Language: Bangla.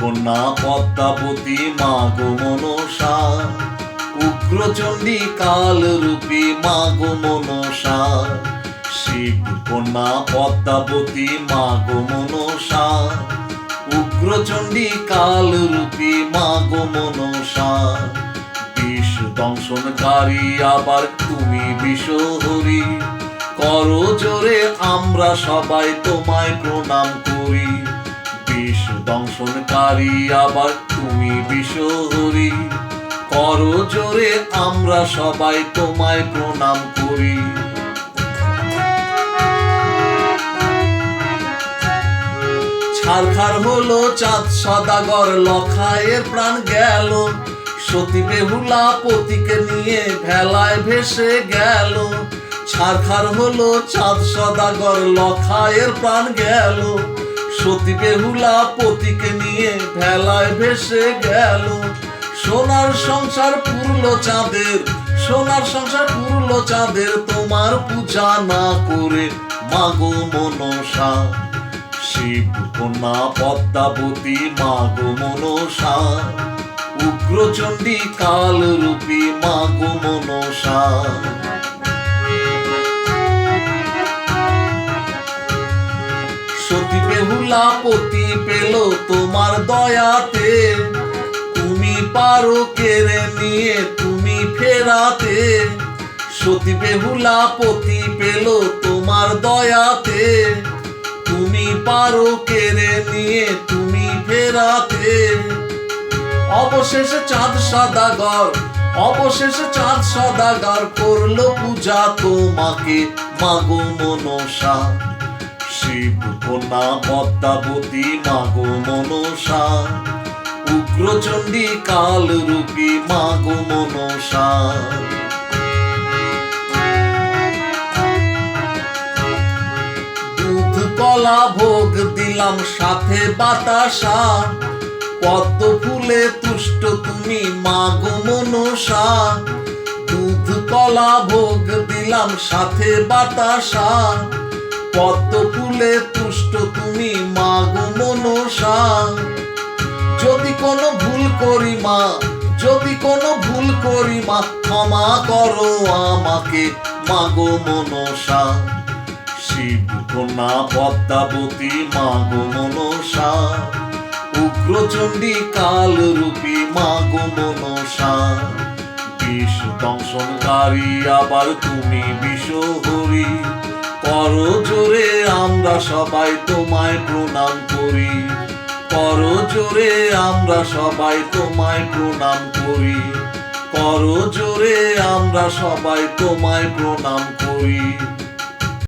কন্যা, পদ্মাবতী, মাগো মনসা। উগ্রচণ্ডী কাল রূপী মাগো মনসা। শিব, কন্যা, পদ্মাবতী, মাগো মনসা। উগ্রচণ্ডী কাল রূপী মাগো মনসা। বিষ দংশনকারী আবার তুমি বিষহরি করো জোরে আমরা সবাই তোমায় প্রণাম করি। দংশনকারী আবার তুমি বিষহরি। করো জোরে, আমরা সবাই তোমায় প্রণাম করি। ছারখার হলো চাঁদ, সদাগর লখায়ের প্রাণ গেল। সতী বেহুলা পতিকে নিয়ে ভেলায় ভেসে গেল। ছারখার হলো চাঁদ, সদাগর লখায়ের প্রাণ গেল। সতী বেহুলা পতিকে নিয়ে ভেলায় ভেসে গেল। সোনার সংসার পুরলো চাঁদের, সোনার সংসার পুরলো চাঁদের, তোমার পূজা না করে মাগো মনসা। শিব, কন্যা, পদ্মাবতী, মাগো মনসা। উগ্রচণ্ডী কাল রূপী মাগো মনসা। বেহুলা পতি পেল তোমার দয়াতে। তুমি পারো কেড়ে নিয়ে তুমি ফেরাতে। সতী বেহুলা পতি পেল তোমার দয়াতে। তুমি পারো কেড়ে নিয়ে তুমি ফেরাতে। অবশেষে চাঁদ সদাগর, অবশেষে চাঁদ সদাগর করল পূজা তোমাকে, মাগো মনসা। শিব কন্যা পদ্মাবতী, মাগো মনসা। উগ্রচণ্ডী কাল রূপী মাগো মনসা। দুধ কলা ভোগ দিলাম সাথে বাতাসা। পদ্ম ফুলে তুষ্ট তুমি মাগো মনসা। দুধ কলা ভোগ দিলাম সাথে বাতাসা। পদ্ম ফুলে তুষ্ট তুমি মাগো মনসা। যদি কোনো ভুল করি মা, যদি কোনো ভুল করি মা, ক্ষমা করো আমাকে মাগো মনসা। শিব কন্যা পদ্মাবতী মাগো মনসা। উগ্রচণ্ডী কাল রূপী মাগো মনসা। বিষ দংশনকারী আবার তুমি করো জোরে, আমরা সবাই তোমায় প্রণাম করি। করো জোরে, আমরা সবাই তোমায় প্রণাম করি। করো জোরে, আমরা সবাই তোমায় প্রণাম করি।